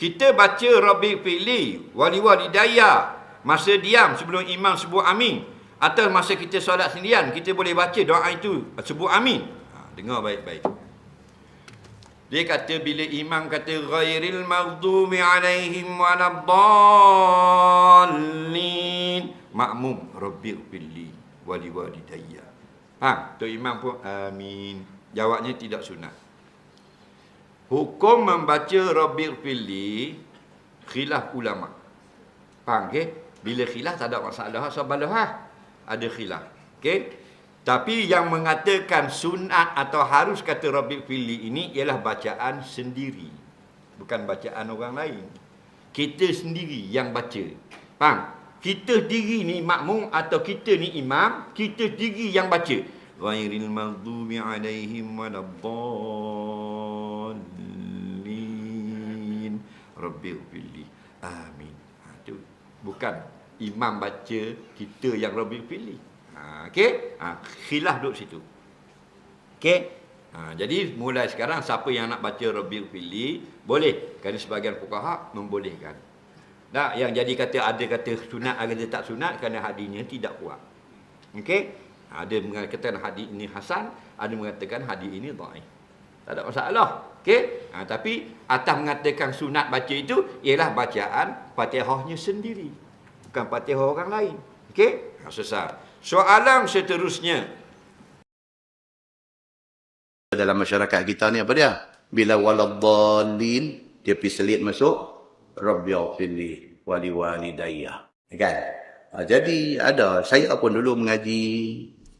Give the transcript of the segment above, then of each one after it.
kita baca Rabbi Fili, Wali Walidaya, masa diam sebelum imam sebut amin. Atau masa kita solat sendirian, kita boleh baca doa itu, sebut amin. Ha, dengar baik-baik. Dia kata bila imam kata ghairil maghdubi alaihim waladdallin makmum rabbil fili wali walidayya. Ha, tu imam pun amin. Jawabnya tidak sunat. Hukum membaca rabbil fili khilaf ulama. Faham ke? Bila khilaf tak ada masalah sabalah ha? Ada khilaf. Okey? Tapi yang mengatakan sunat atau harus kata Rabbil Fili ini ialah bacaan sendiri. Bukan bacaan orang lain. Kita sendiri yang baca. Faham? Kita diri ni makmum atau kita ni imam, kita diri yang baca. Ghairil maghdubi alaihim waladdallin. Rabbil Fili. Amin. Ha, tu. Bukan imam baca, kita yang Rabbil Fili. Ha, okey? Ha, khilaf duduk situ. Okey? Ha, jadi mulai sekarang siapa yang nak baca Rabiul Fili boleh kerana sebahagian fuqaha membolehkan. Tak yang jadi kata ada kata sunat ada tak sunat kerana hadisnya tidak kuat. Okey? Ada mengatakan hadis ini hasan, ada mengatakan hadis ini dhaif. Tak ada masalah. Okey? Ha, tapi atas mengatakan sunat baca itu ialah bacaan Fatihahnya sendiri. Bukan Fatihah orang lain. Okey? Ha, selesai. Soalan seterusnya. Dalam masyarakat kita ni apa dia? Bila waladhalin, dia pergi selit masuk. Rabbi afili wali walidayya. Kan? Ha, jadi ada, saya pun dulu mengaji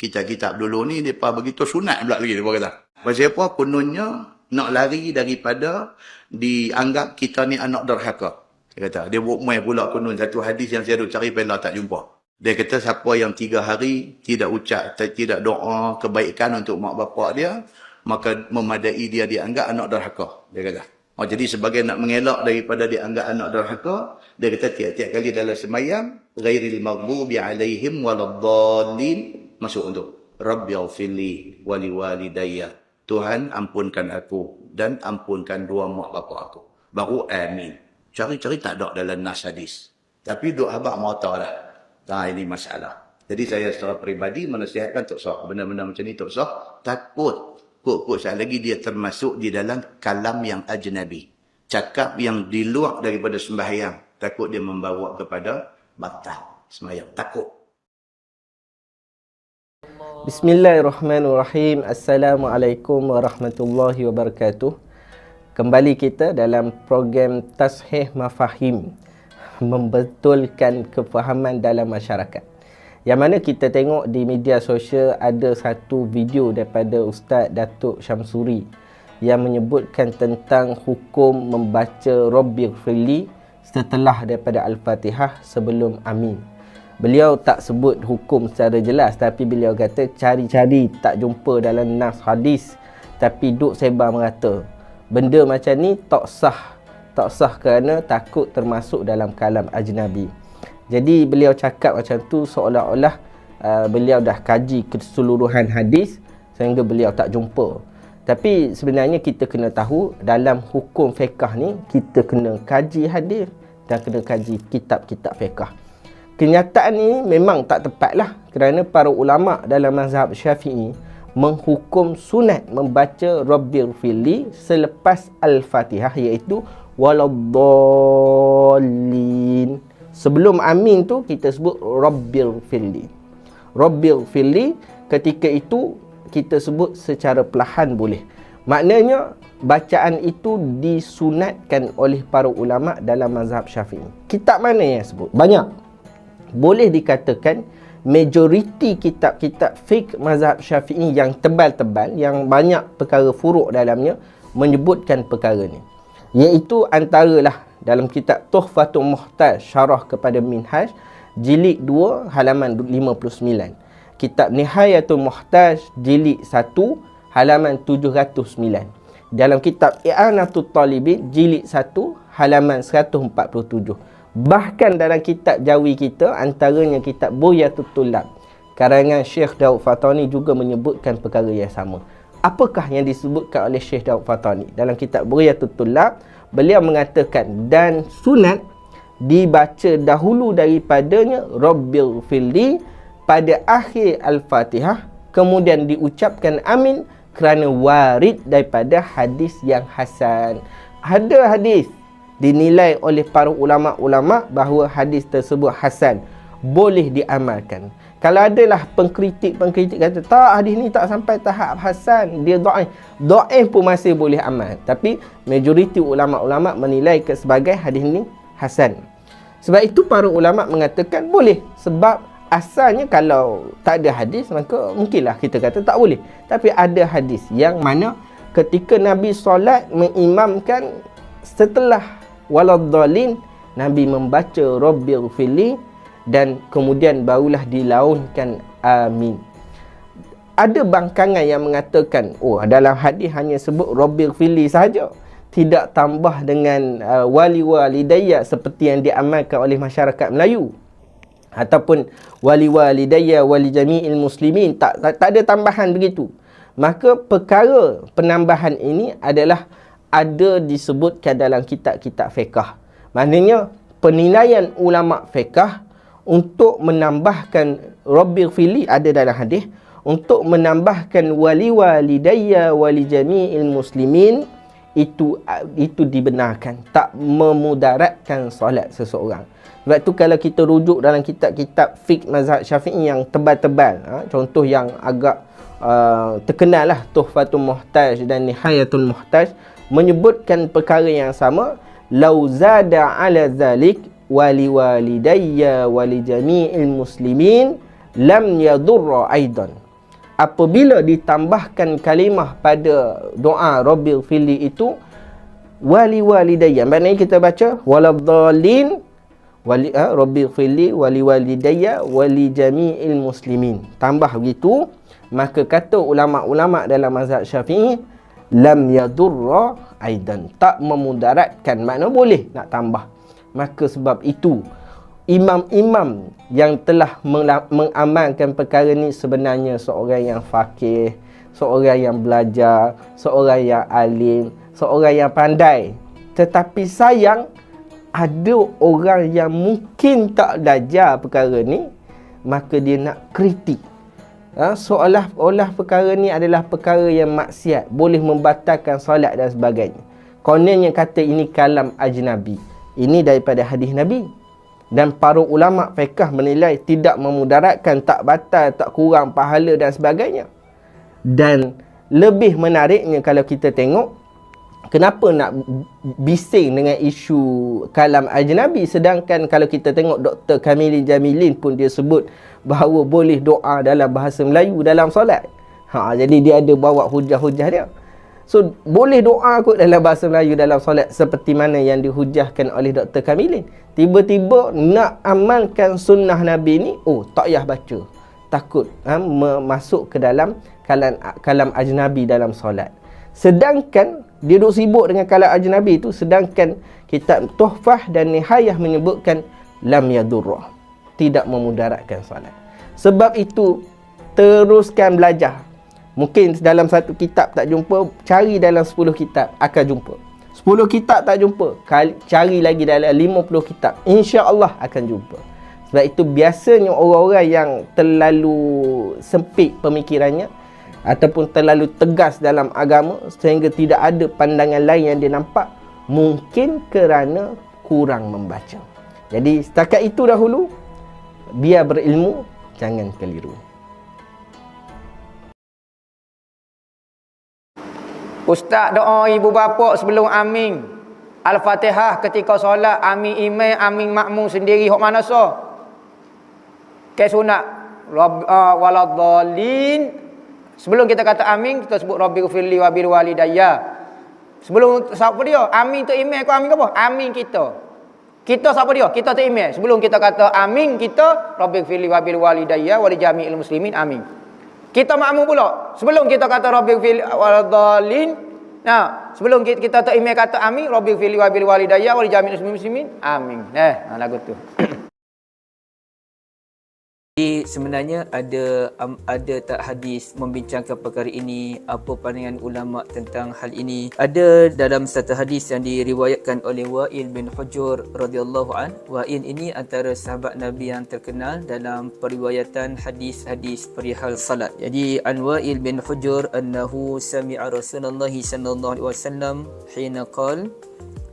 kitab-kitab dulu ni, mereka begitu sunat pula lagi, mereka kata. Pasal apa? Kononnya nak lari daripada dianggap kita ni anak derhaka. Dia kata, dia buat main pula konon satu hadis yang saya duk cari pela tak jumpa. Dia kata siapa yang tiga hari tidak ucap, tidak doa kebaikan untuk mak bapak dia, maka memadai dia dianggap anak derhaka. Dia kata. Oh, jadi sebagai nak mengelak daripada dianggap anak derhaka, dia kata tiap-tiap kali dalam semayam, ghairil maghdubi alaihim waladdallin, masuk untuk alfili wali walidayya. Tuhan ampunkan aku dan ampunkan dua mak bapak aku. Baru amin. Cari-cari tak ada dalam nas hadis. Tapi duk habak mata dah. Nah, ini masalah. Jadi saya secara peribadi menasihatkan Tok Soh. Benda-benda macam ni Tok Soh takut. Kok-kok saya lagi dia termasuk di dalam kalam yang ajnabi. Cakap yang di luar daripada sembahyang. Takut dia membawa kepada batal sembahyang. Takut. Bismillahirrahmanirrahim. Assalamualaikum warahmatullahi wabarakatuh. Kembali kita dalam program Tashih Mafahim membetulkan kefahaman dalam masyarakat. Yang mana kita tengok di media sosial ada satu video daripada Ustaz Datuk Syamsuri yang menyebutkan tentang hukum membaca Rabbil Fili setelah daripada Al-Fatihah sebelum Amin. Beliau tak sebut hukum secara jelas tapi beliau kata cari-cari tak jumpa dalam nas hadis tapi duk sebar merata. Benda macam ni tak sah tak sah kerana takut termasuk dalam kalam ajnabi. Jadi beliau cakap macam tu seolah-olah uh, beliau dah kaji keseluruhan hadis sehingga beliau tak jumpa. Tapi sebenarnya kita kena tahu dalam hukum fiqah ni kita kena kaji hadis dan kena kaji kitab-kitab fiqah. Kenyataan ini memang tak tepatlah kerana para ulama dalam mazhab Syafi'i menghukum sunat membaca Rabbil Fili selepas Al-Fatihah iaitu waladdallin. Sebelum amin tu kita sebut rabbil firli. Rabbil firli ketika itu kita sebut secara perlahan boleh. Maknanya bacaan itu disunatkan oleh para ulama dalam mazhab Syafi'i. Kitab mana yang sebut? Banyak. Boleh dikatakan majoriti kitab-kitab fiqh mazhab Syafi'i yang tebal-tebal yang banyak perkara furuk dalamnya menyebutkan perkara ni iaitu antaralah dalam kitab Tuhfatul Muhtaj syarah kepada Minhaj jilid 2 halaman 59 kitab Nihayatul Muhtaj jilid 1 halaman 709 dalam kitab I'anatul Talibin jilid 1 halaman 147 bahkan dalam kitab Jawi kita antaranya kitab Buyatul Tulab karangan Syekh Daud Fatani juga menyebutkan perkara yang sama apakah yang disebutkan oleh Syekh Daud Fatani dalam kitab Buriyatul Tulab beliau mengatakan dan sunat dibaca dahulu daripadanya Rabbil Fili pada akhir Al-Fatihah kemudian diucapkan amin kerana warid daripada hadis yang hasan. Ada hadis dinilai oleh para ulama-ulama bahawa hadis tersebut hasan boleh diamalkan. Kalau adalah pengkritik-pengkritik kata tak hadis ni tak sampai tahap hasan, dia dhaif. Dhaif pun masih boleh amal. Tapi majoriti ulama-ulama menilai ke sebagai hadis ni hasan. Sebab itu para ulama mengatakan boleh sebab asalnya kalau tak ada hadis maka mungkinlah kita kata tak boleh tapi ada hadis yang mana ketika Nabi solat mengimamkan setelah waladhalin Nabi membaca Rabbil fili dan kemudian barulah dilaunkan amin. Ada bangkangan yang mengatakan oh dalam hadis hanya sebut Rabbil fili sahaja. Tidak tambah dengan uh, wali walidayya seperti yang diamalkan oleh masyarakat Melayu. Ataupun wali walidayya wali jami'il muslimin tak, tak tak ada tambahan begitu. Maka perkara penambahan ini adalah ada disebutkan dalam kitab-kitab fiqh maknanya penilaian ulama fiqh untuk menambahkan rabbil fili ada dalam hadis untuk menambahkan wali walidayya wali jami'il muslimin itu itu dibenarkan. Tak memudaratkan solat seseorang. Sebab tu kalau kita rujuk dalam kitab-kitab fiqh mazhab syafi'i yang tebal-tebal, ha, contoh yang agak uh, terkenal lah Tuhfatul Muhtaj dan Nihayatul Muhtaj menyebutkan perkara yang sama lau zada ala zalik wali walidayya wali jami'il muslimin lam yadurra aidan. Apabila ditambahkan kalimah pada doa rabbil fili itu wali walidayya maknanya kita baca waladhdallin wali ha, rabbi fili wali walidayya wali jami'il muslimin. Tambah begitu maka kata ulama-ulama dalam mazhab syafi'i lam yadurra aidan. Tak memudaratkan. Makna boleh nak tambah. Maka sebab itu imam-imam yang telah mengamalkan perkara ni sebenarnya seorang yang fakih seorang yang belajar seorang yang alim seorang yang pandai. Tetapi sayang ada orang yang mungkin tak belajar perkara ni maka dia nak kritik ha, seolah-olah perkara ni adalah perkara yang maksiat. Boleh membatalkan solat dan sebagainya. Kononnya kata ini kalam ajnabi. Ini daripada hadis nabi. Dan para ulama fiqh menilai tidak memudaratkan tak batal tak kurang pahala dan sebagainya. Dan lebih menariknya kalau kita tengok kenapa nak bising dengan isu kalam ajnabi? Sedangkan kalau kita tengok Dr. Kamilin Jamilin pun dia sebut bahawa boleh doa dalam bahasa Melayu dalam solat. Ha jadi dia ada bawa hujah-hujah dia. So boleh doa kot dalam bahasa Melayu dalam solat seperti mana yang dihujahkan oleh Dr. Kamilin. Tiba-tiba nak amalkan sunnah Nabi ni, oh tak payah baca. Takut ha, masuk ke dalam kalam kalam ajnabi dalam solat. Sedangkan dia duk sibuk dengan kalam ajnabi itu sedangkan kitab Tuhfah dan Nihayah menyebutkan lam yadurrah tidak memudaratkan solat. Sebab itu teruskan belajar. Mungkin dalam satu kitab tak jumpa, cari dalam 10 kitab akan jumpa. 10 kitab tak jumpa, cari lagi dalam 50 kitab. Insya-Allah akan jumpa. Sebab itu biasanya orang-orang yang terlalu sempit pemikirannya ataupun terlalu tegas dalam agama sehingga tidak ada pandangan lain yang dia nampak mungkin kerana kurang membaca. Jadi setakat itu dahulu biar berilmu jangan keliru. Ustaz doa ibu bapa sebelum amin. Al-Fatihah ketika solat amin imam amin makmum sendiri hok mana so? Ke sunat Rabb uh, waladhdallin Sebelum kita kata amin, kita sebut Rabbi gfirli wa bil walidayya. Sebelum siapa dia? Amin tu email aku amin ke apa? Amin kita. Kita siapa dia? Kita tu email. Sebelum kita kata amin kita, Rabbi gfirli wa bil walidayya wa li jami'il muslimin. Amin. Kita makmum pula. Sebelum kita kata Rabbi gfirli waladhalin, nah, sebelum kita, kita tu email kata amin, Rabbi gfirli wa bil walidayya wa li jami'il muslimin. Amin. Eh, nah, lagu tu. Sebenarnya ada um, ada tak hadis membincangkan perkara ini? Apa pandangan ulama tentang hal ini? Ada dalam satu hadis yang diriwayatkan oleh Wa'il bin Hujur radhiyallahu an. Wa'il ini antara sahabat Nabi yang terkenal dalam periwayatan hadis-hadis perihal salat. Jadi an Wa'il bin Hujur annahu sami'a Rasulullah sallallahu alaihi wasallam hina qala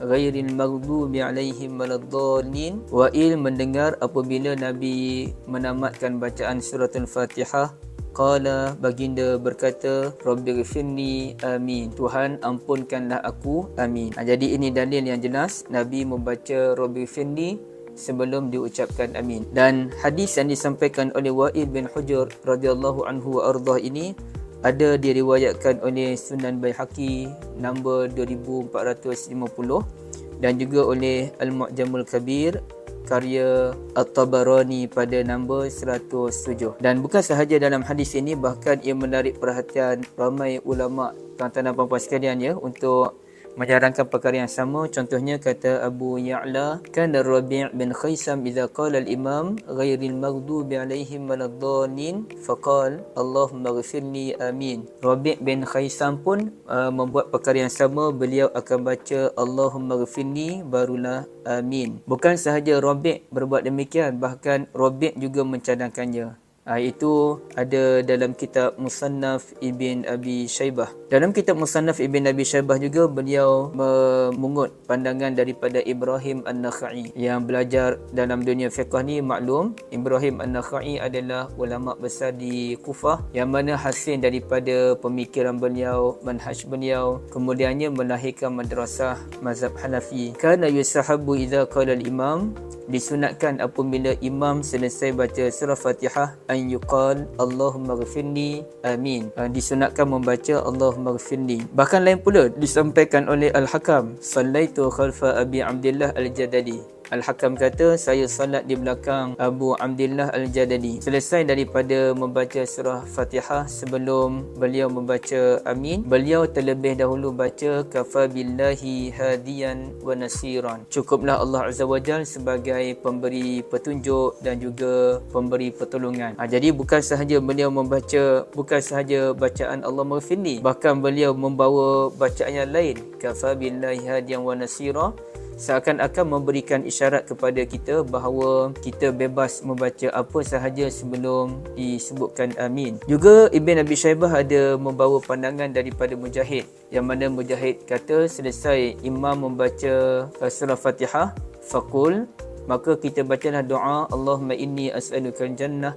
ghairil maghdubi alaihim waladdallin. Wa'il mendengar apabila nabi menamatkan bacaan surah al-fatihah Qala baginda berkata Rabbighfirli amin. Tuhan ampunkanlah aku amin. Ha, Jadi ini dalil yang jelas Nabi membaca Rabbighfirli sebelum diucapkan amin. Dan hadis yang disampaikan oleh Wa'il bin Hujur radhiyallahu anhu wa ardah ini ada diriwayatkan oleh Sunan Baihaqi nombor 2450 dan juga oleh Al-Mu'jamul Kabir karya At-Tabarani pada nombor 107 dan bukan sahaja dalam hadis ini bahkan ia menarik perhatian ramai ulama tuan-tuan dan puan-puan sekalian ya untuk menyarankan perkara yang sama. Contohnya kata Abu Ya'la kan Rabi' bin Khaisam idza qala al-imam ghairil maghdubi alaihim waladdallin faqal Allahumma ghfirli amin. Rabi' bin Khaisam pun uh, membuat perkara yang sama. Beliau akan baca Allahumma ghfirli barulah amin. Bukan sahaja Rabi' berbuat demikian bahkan Rabi' juga mencadangkannya itu ada dalam kitab Musannaf Ibn Abi Shaybah. Dalam kitab Musannaf Ibn Abi Shaybah juga beliau memungut pandangan daripada Ibrahim An-Nakhai yang belajar dalam dunia fiqh ni maklum Ibrahim An-Nakhai adalah ulama besar di Kufah yang mana hasil daripada pemikiran beliau, manhaj beliau kemudiannya melahirkan madrasah mazhab Hanafi. Kana yusahabu idza qala al-imam disunatkan apabila imam selesai baca surah Fatihah an yuqal Allahumma ghfirli amin. Uh, disunatkan membaca Allahumma ghfirli bahkan lain pula disampaikan oleh Al-Hakam sallaitu khalfa Abi Abdullah Al-Jadadi Al-Hakam kata saya salat di belakang Abu Abdullah Al-Jadali. Selesai daripada membaca surah Fatihah sebelum beliau membaca Amin, beliau terlebih dahulu baca kafa billahi hadiyan wa nasiran. Cukuplah Allah Azza wa Jal sebagai pemberi petunjuk dan juga pemberi pertolongan. Ha, jadi bukan sahaja beliau membaca bukan sahaja bacaan Allah Maghfirli, bahkan beliau membawa bacaan yang lain kafa billahi hadiyan wa nasiran seakan-akan memberikan isyarat kepada kita bahawa kita bebas membaca apa sahaja sebelum disebutkan amin. Juga Ibn Abi Shaybah ada membawa pandangan daripada Mujahid yang mana Mujahid kata selesai imam membaca uh, surah Fatihah faqul maka kita bacalah doa Allahumma inni as'aluka jannah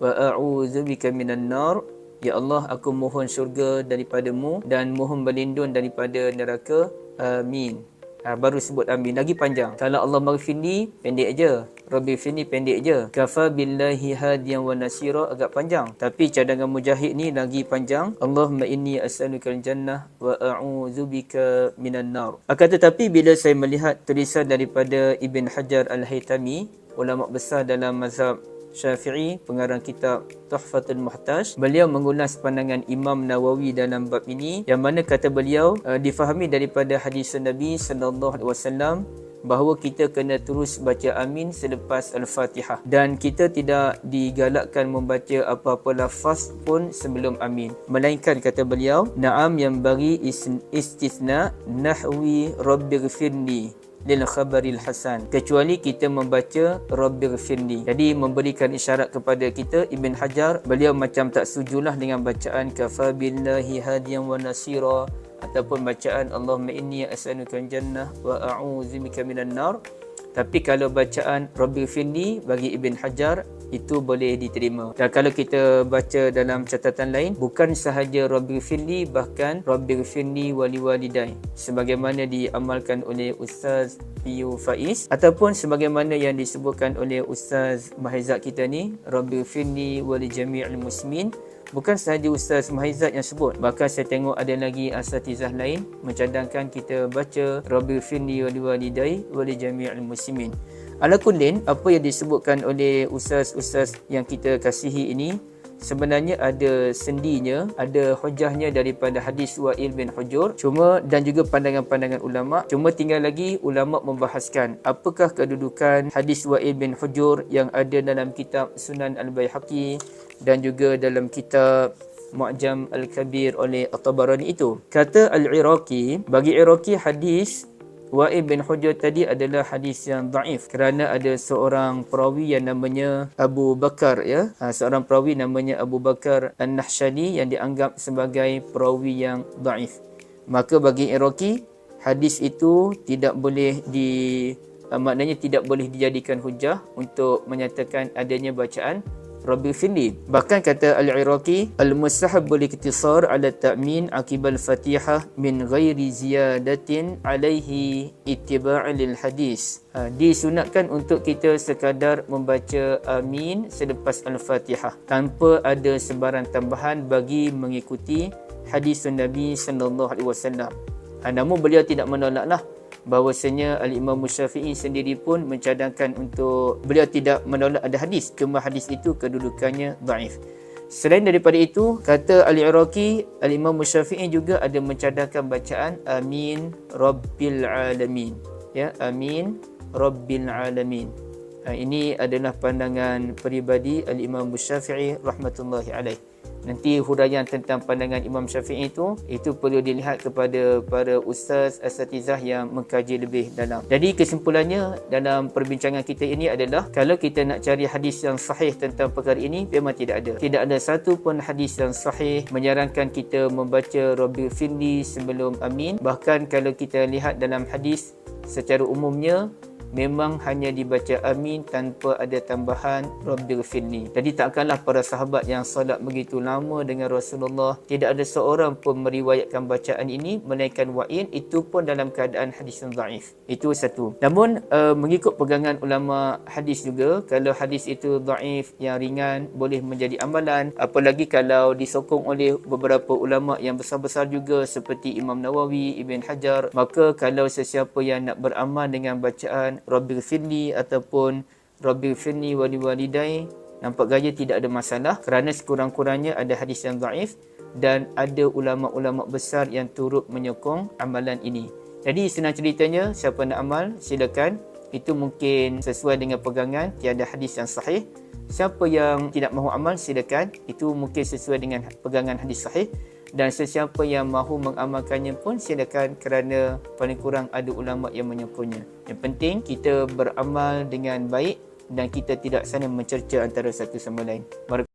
wa a'udzubika minan nar Ya Allah, aku mohon syurga daripadamu dan mohon berlindung daripada neraka. Amin ha, baru sebut amin lagi panjang. Kalau Allah maghfirni pendek aja Rabbi fini pendek je. Kafa billahi hadiyan wa nasira agak panjang. Tapi cadangan mujahid ni lagi panjang. Allahumma inni as'aluka jannah wa a'udzubika minan nar. Akan tetapi bila saya melihat tulisan daripada Ibn Hajar Al-Haytami ulama besar dalam mazhab Syafi'i pengarang kitab Tuhfatul Muhtaj. Beliau mengulas pandangan Imam Nawawi dalam bab ini yang mana kata beliau uh, difahami daripada hadis Nabi sallallahu alaihi wasallam bahawa kita kena terus baca amin selepas al-Fatihah. Dan kita tidak digalakkan membaca apa-apa lafaz pun sebelum amin. Melainkan kata beliau na'am yang bagi istisna nahwi rabbighfirli lil khabaril hasan. Kecuali kita membaca rabbighfirli jadi memberikan isyarat kepada kita ibn hajar beliau macam tak setujulah dengan bacaan kafa billahi hadiyan wa nasira ataupun bacaan Allahumma inni as'aluka jannah wa a'udzubika minan nar tapi kalau bacaan rabbighfirli bagi ibn hajar itu boleh diterima. Dan kalau kita baca dalam catatan lain, bukan sahaja Rabbi Firli, bahkan Rabbi Firli wali walidai. Sebagaimana diamalkan oleh Ustaz Piyu Faiz. Ataupun sebagaimana yang disebutkan oleh Ustaz Mahizat kita ni, Rabbi Firli wali jami'il muslimin. Bukan sahaja Ustaz Mahizat yang sebut. Bahkan saya tengok ada lagi asatizah lain mencadangkan kita baca Rabbi Firli wali walidai wali jami'il muslimin. Ala kullin, apa yang disebutkan oleh ustaz-ustaz yang kita kasihi ini sebenarnya ada sendinya, ada hujahnya daripada hadis Wa'il bin Hujur. Cuma dan juga pandangan-pandangan ulama. Cuma tinggal lagi ulama membahaskan apakah kedudukan hadis Wa'il bin Hujur yang ada dalam kitab Sunan Al-Baihaqi dan juga dalam kitab Mu'jam Al-Kabir oleh At-Tabarani itu. Kata Al-Iraqi, bagi Iraqi hadis Wa'il bin Hujur tadi adalah hadis yang daif kerana ada seorang perawi yang namanya Abu Bakar ya. Ha, seorang perawi namanya Abu Bakar An-Nahshani yang dianggap sebagai perawi yang daif. Maka bagi Iraqi hadis itu tidak boleh di maknanya tidak boleh dijadikan hujah untuk menyatakan adanya bacaan Rabbi Fili. Bahkan kata Al-Iraqi, Al-Mustahab boleh kitisar ala ta'min akibal fatihah min ghairi ziyadatin alaihi ittiba' lil hadis. Ha, disunatkan untuk kita sekadar membaca amin selepas Al-Fatihah tanpa ada sebarang tambahan bagi mengikuti hadis Nabi sallallahu alaihi wasallam. Ha, namun beliau tidak menolaklah bahawasanya Al-Imam Syafi'i sendiri pun mencadangkan untuk beliau tidak menolak ada hadis kemah hadis itu kedudukannya daif. Selain daripada itu, kata Al-Iraqi, Al-Imam Syafi'i juga ada mencadangkan bacaan Amin Rabbil Alamin. Ya, Amin Rabbil Alamin. Ha, ini adalah pandangan peribadi Al-Imam Syafi'i rahmatullahi alaih nanti huraian tentang pandangan Imam Syafi'i itu itu perlu dilihat kepada para ustaz asatizah yang mengkaji lebih dalam. Jadi kesimpulannya dalam perbincangan kita ini adalah kalau kita nak cari hadis yang sahih tentang perkara ini memang tidak ada. Tidak ada satu pun hadis yang sahih menyarankan kita membaca Rabbi Firli sebelum amin. Bahkan kalau kita lihat dalam hadis secara umumnya memang hanya dibaca amin tanpa ada tambahan rabbil firni jadi takkanlah para sahabat yang solat begitu lama dengan Rasulullah tidak ada seorang pun meriwayatkan bacaan ini melainkan wa'in itu pun dalam keadaan hadis yang dhaif itu satu. Namun uh, mengikut pegangan ulama hadis juga kalau hadis itu dhaif yang ringan boleh menjadi amalan. Apalagi kalau disokong oleh beberapa ulama yang besar-besar juga seperti Imam Nawawi Ibn Hajar maka kalau sesiapa yang nak beramal dengan bacaan Rabbil Firli ataupun Rabbil Firli wali walidai nampak gaya tidak ada masalah kerana sekurang-kurangnya ada hadis yang dhaif dan ada ulama-ulama besar yang turut menyokong amalan ini. Jadi senang ceritanya siapa nak amal silakan itu mungkin sesuai dengan pegangan tiada hadis yang sahih. Siapa yang tidak mahu amal silakan itu mungkin sesuai dengan pegangan hadis sahih dan sesiapa yang mahu mengamalkannya pun silakan kerana paling kurang ada ulama yang menyokongnya. Yang penting kita beramal dengan baik dan kita tidak saling mencerca antara satu sama lain. Barakallahu